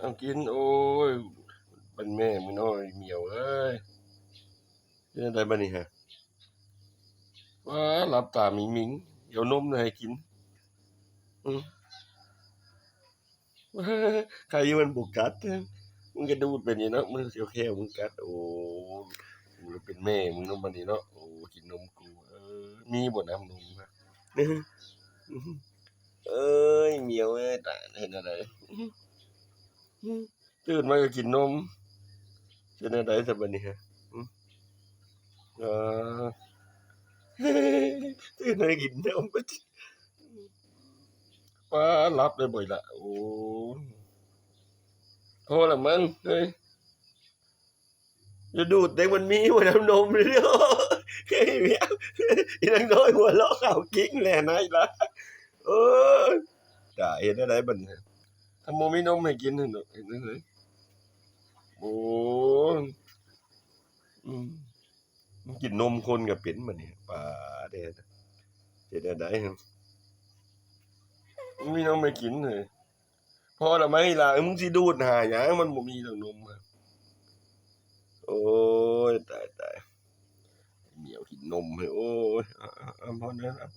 เอากินโอ้ยเป็นแม่มึงน้อยเหมียวเอ้ยเป็นอะไรบ้านี่ฮะว้าหลับตามิงมิงเดี๋ยวนมให้กินอืมว้าใครมันบุกกัดมึงก็ดูดเป็นอย่างเนาะมึงเสียวแค่มึงกัดโอ้มึงเป็นแม่มึงน้องมันนี่เนาะโอ้กินนมกูเออมีบ่น้ำนมฮะเอ้ยเหมียวเอ้ยตายเห็นอะไร ตื่นมาก็กินนมเป็นอะไรสักวันนี้ฮะตื่นมากินนมป้ารับเลยบ่อยละโอ้พอละมั้งเฮ้ยจะดูดเด็กมันมีหัวน้ำนมเลยเนาะเฮ้ยเมียอีนังน้อยหัวเราะข่าวกิ้งแหล่ไหนละเออจ่าเห็นอะไรบัดน ทำโมไมีนมให้กินเห็นเห็นเลยโอ้อืมมันกินนมคนกับเป็นมันเนี่ยป่าเด็ดเด็ดได้ครับมันมีนมไม่กินเลยพอละไหมล่ะเอ้มึงสิดูดหาหยังมันบ่มีดอกนมอะโอ้ยตายตายเหนียวกินนมให้โอ้ยอะอะอะพอแล้วครับ